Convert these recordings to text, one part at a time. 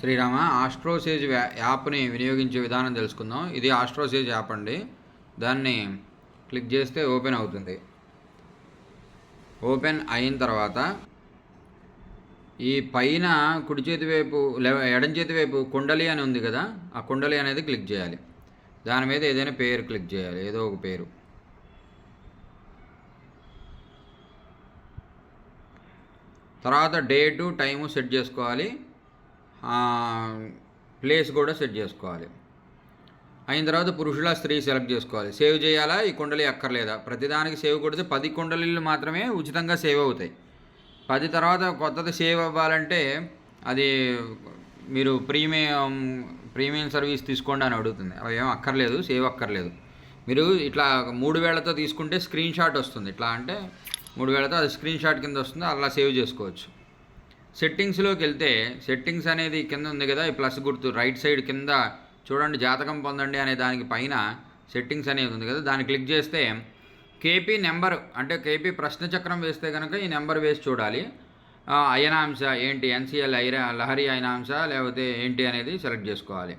శ్రీరామ ఆస్ట్రోసేజ్ వ్యా- యాప్ని వినియోగించే విధానం తెలుసుకుందాం. ఇది ఆస్ట్రోసేజ్ యాప్ అండి. దాన్ని క్లిక్ చేస్తే ఓపెన్ అవుతుంది. ఓపెన్ అయిన తర్వాత ఈ పైన కుడి చేతి వైపు ఎడం చేతి వైపు కుండలి అని ఉంది కదా ఆ కుండలి అనేది క్లిక్ చేయాలి. దాని మీద ఏదైనా పేరు క్లిక్ చేయాలి ఏదో ఒక పేరు. తర్వాత డేటు టైము సెట్ చేసుకోవాలి. ప్లేస్ కూడా సెట్ చేసుకోవాలి. అయిన తర్వాత పురుషుల స్త్రీ సెలెక్ట్ చేసుకోవాలి. సేవ్ చేయాలా? ఈ కుండలి అక్కర్లేదా? ప్రతిదానికి సేవ్ కొడితే పది కుండలీలు మాత్రమే ఉచితంగా సేవ్ అవుతాయి. పది తర్వాత కొత్తది సేవ్ అవ్వాలంటే అది మీరు ప్రీమియం ప్రీమియం సర్వీస్ తీసుకోండి అని అడుగుతుంది. అవి ఏం అక్కర్లేదు సేవ్ అక్కర్లేదు. మీరు ఇట్లా మూడు వేలతో తీసుకుంటే స్క్రీన్ షాట్ వస్తుంది. ఇట్లా అంటే మూడు వేలతో అది స్క్రీన్ షాట్ కింద వస్తుంది. అలా సేవ్ చేసుకోవచ్చు. సెట్టింగ్స్లోకి వెళ్తే సెట్టింగ్స్ అనేది కింద ఉంది కదా ఈ ప్లస్ గుర్తు రైట్ సైడ్ కింద చూడండి జాతకం పొందండి అనే దానికి పైన సెట్టింగ్స్ అనేది ఉంది కదా దాన్ని క్లిక్ చేస్తే కేపీ నెంబర్ అంటే కేపీ ప్రశ్న చక్రం వేస్తే కనుక ఈ నెంబర్ వేసి చూడాలి. అయనాంశ ఏంటి? ఎన్సిఎల్ ఐరా లహరి అయనాంశ లేకపోతే ఏంటి అనేది సెలెక్ట్ చేసుకోవాలి.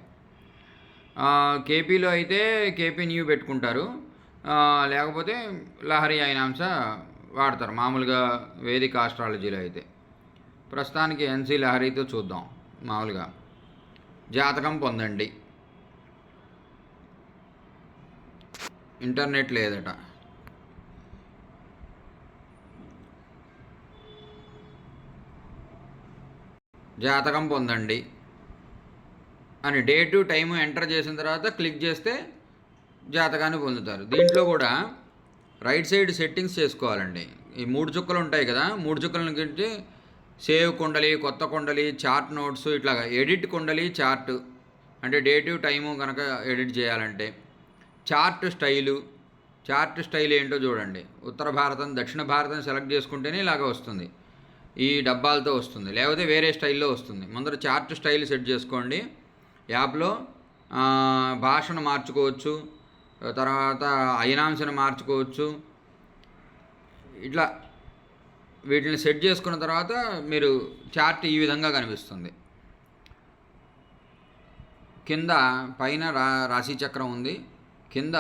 కేపీలో అయితే కేపీ న్యూ పెట్టుకుంటారు. లేకపోతే లహరి అయనాంశ వాడతారు మామూలుగా వేదిక ఆస్ట్రాలజీలో అయితే. ప్రస్తుతానికి ఎన్సీ లహరితో చూద్దాం మామూలుగా. జాతకం పొందండి. ఇంటర్నెట్ లేదట. జాతకం పొందండి. అని డేటు టైము ఎంటర్ చేసిన తర్వాత క్లిక్ చేస్తే జాతకాన్ని పొందుతారు. దీంట్లో కూడా రైట్ సైడ్ సెట్టింగ్స్ చేసుకోవాలండి. ఈ మూడు చుక్కలు ఉంటాయి కదా మూడు చుక్కలను కించి సేవ్ కుండలి కొత్త కుండలి చార్ట్ నోట్స్ ఇట్లా ఎడిట్ కుండలి చార్ట్. అంటే డేటు టైము కనుక ఎడిట్ చేయాలంటే చార్ట్ స్టైలు. చార్ట్ స్టైల్ ఏంటో చూడండి. ఉత్తర భారతం దక్షిణ భారతం సెలెక్ట్ చేసుకుంటేనే ఇలాగ వస్తుంది. ఈ డబ్బాలతో వస్తుంది. లేకపోతే వేరే స్టైల్లో వస్తుంది. ముందర చార్ట్ స్టైల్ సెట్ చేసుకోండి. యాప్లో భాషను మార్చుకోవచ్చు. తర్వాత అయినాంశను మార్చుకోవచ్చు. ఇట్లా వీటిని సెట్ చేసుకున్న తర్వాత మీరు చార్ట్ ఈ విధంగా కనిపిస్తుంది. కింద పైన రా రాశి చక్రం ఉంది. కింద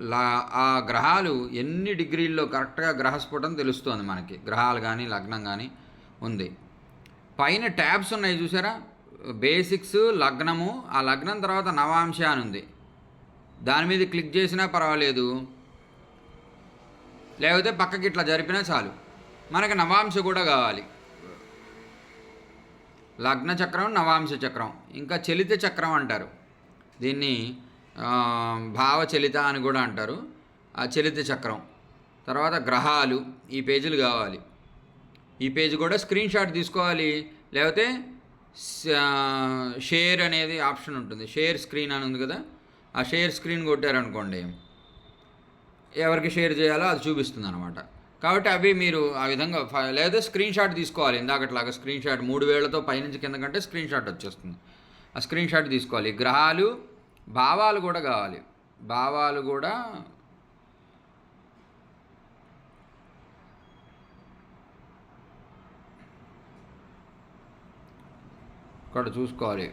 లా ఆ గ్రహాలు ఎన్ని డిగ్రీల్లో కరెక్ట్గా గ్రహస్ఫుటం తెలుస్తుంది మనకి. గ్రహాలు కానీ లగ్నం కానీ ఉంది. పైన ట్యాబ్స్ ఉన్నాయి చూసారా? బేసిక్స్ లగ్నము ఆ లగ్నం తర్వాత నవాంశ అని ఉంది. దాని మీద క్లిక్ చేసినా పర్వాలేదు. లేకపోతే పక్కకి ఇట్లా జరిపినా చాలు. మనకి నవాంశ కూడా కావాలి. లగ్న చక్రం నవాంశ చక్రం. ఇంకా చలిత చక్రం అంటారు. దీన్ని భావ చలిత అని కూడా అంటారు. ఆ చలిత చక్రం. తర్వాత గ్రహాలు ఈ పేజీలు కావాలి. ఈ పేజీ కూడా స్క్రీన్ షాట్ తీసుకోవాలి. లేకపోతే షేర్ అనేది ఆప్షన్ ఉంటుంది. షేర్ స్క్రీన్ అని ఉంది కదా. ఆ షేర్ స్క్రీన్ కొట్టారనుకోండి ఎవరికి షేర్ చేయాలో అది చూపిస్తుంది అనమాట కాబట్టి అవి మీరు ఆ విధంగా లేదా స్క్రీన్ షాట్ తీసుకోవాలి. ఇందాకట్లాగా స్క్రీన్ షాట్ మూడు వేలతో పైనుంచి కింద కంటే స్క్రీన్ షాట్ వచ్చేస్తుంది. ఆ స్క్రీన్ షాట్ తీసుకోవాలి. గ్రహాలు భావాలు కూడా కావాలి. భావాలు కూడా ఇక్కడ చూసుకోవాలి.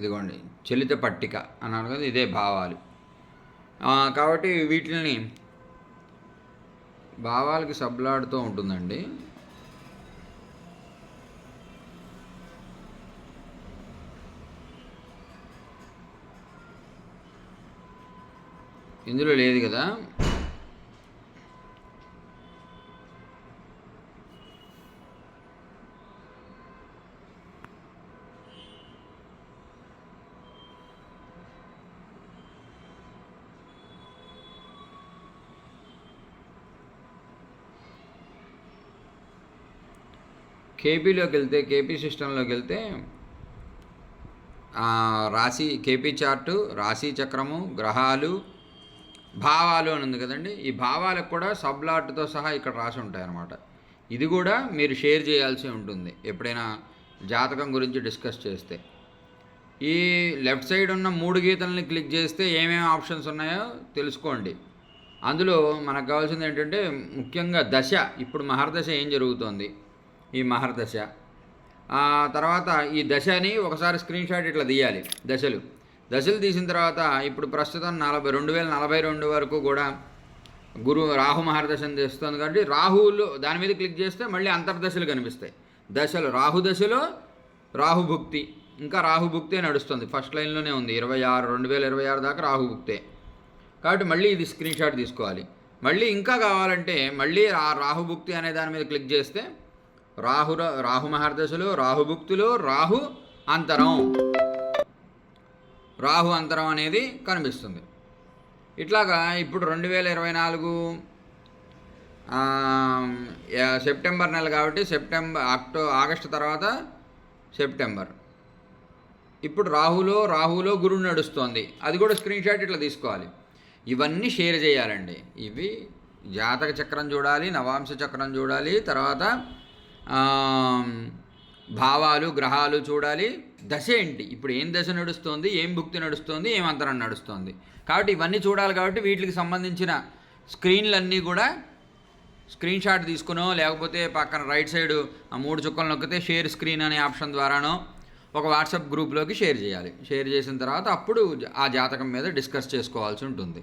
ఇదిగోండి చలిత పట్టిక అన్నారు కదా ఇదే భావాలు. కాబట్టి వీటిని భావాలకి సబ్లాడుతూ ఉంటుందండి. ఇందులో లేదు కదా. కేపీలోకి వెళ్తే కేపీ సిస్టంలోకి వెళ్తే రాశి కేపీ చార్టు రాశి చక్రము గ్రహాలు భావాలు అని ఉంది కదండి. ఈ భావాలకు కూడా సబ్లాట్తో సహా ఇక్కడ రాసి ఉంటాయి అన్నమాట ఇది కూడా మీరు షేర్ చేయాల్సి ఉంటుంది ఎప్పుడైనా జాతకం గురించి డిస్కస్ చేస్తే. ఈ లెఫ్ట్ సైడ్ ఉన్న మూడు గీతల్ని క్లిక్ చేస్తే ఏమేమి ఆప్షన్స్ ఉన్నాయో తెలుసుకోండి. అందులో మనకు కావాల్సింది ఏంటంటే ముఖ్యంగా దశ. ఇప్పుడు మహర్దశ ఏం జరుగుతోంది? ఈ మహర్దశ. ఆ తర్వాత ఈ దశని ఒకసారి స్క్రీన్ షాట్ ఇట్లా తీయాలి దశలు. దశలు తీసిన తర్వాత ఇప్పుడు ప్రస్తుతం నలభై రెండు వేల నలభై రెండు వరకు కూడా గురు రాహు మహర్దశను తెస్తుంది కాబట్టి రాహువులు దాని మీద క్లిక్ చేస్తే మళ్ళీ అంతర్దశలు కనిపిస్తాయి. దశలు రాహు దశలో రాహుభుక్తి ఇంకా రాహుభుక్తే నడుస్తుంది. ఫస్ట్ లైన్లోనే ఉంది. ఇరవై ఆరు రెండు వేల ఇరవై ఆరు దాకా రాహుభుక్తే కాబట్టి మళ్ళీ ఇది స్క్రీన్ షాట్ తీసుకోవాలి. మళ్ళీ ఇంకా కావాలంటే మళ్ళీ రాహుభుక్తి అనే దాని మీద క్లిక్ చేస్తే రాహు రాహు మహర్దశలో రాహుభుక్తిలో రాహు అంతరం. రాహు అంతరం అనేది కనిపిస్తుంది. ఇట్లాగా ఇప్పుడు రెండు వేల ఇరవై నాలుగు సెప్టెంబర్ నెల కాబట్టి సెప్టెంబర్ అక్టో ఆగస్టు తర్వాత సెప్టెంబర్. ఇప్పుడు రాహులో రాహులో గురువు నడుస్తోంది. అది కూడా స్క్రీన్ షాట్ ఇట్లా తీసుకోవాలి. ఇవన్నీ షేర్ చేయాలండి. ఇవి జాతక చక్రం చూడాలి నవాంశ చక్రం చూడాలి తర్వాత భావాలు గ్రహాలు చూడాలి. దశ ఏంటి? ఇప్పుడు ఏం దశ నడుస్తోంది? ఏం భుక్తి నడుస్తోంది? ఏం అంతరం నడుస్తోంది? కాబట్టి ఇవన్నీ చూడాలి కాబట్టి వీటికి సంబంధించిన స్క్రీన్లన్నీ కూడా స్క్రీన్ షాట్ తీసుకునో లేకపోతే పక్కన రైట్ సైడ్ ఆ మూడు చుక్కలు నొక్కితే షేర్ స్క్రీన్ అనే ఆప్షన్ ద్వారానో ఒక వాట్సాప్ గ్రూప్లోకి షేర్ చేయాలి. షేర్ చేసిన తర్వాత అప్పుడు ఆ జాతకం మీద డిస్కస్ చేసుకోవాల్సి ఉంటుంది.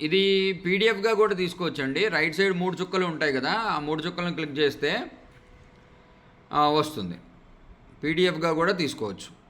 ఇది పీడిఎఫ్గా కూడా తీసుకోవచ్చండి. రైట్ సైడ్ మూడు చుక్కలు ఉంటాయి కదా ఆ మూడు చుక్కలను క్లిక్ చేస్తే వస్తుంది. పీడిఎఫ్గా కూడా తీసుకోవచ్చు.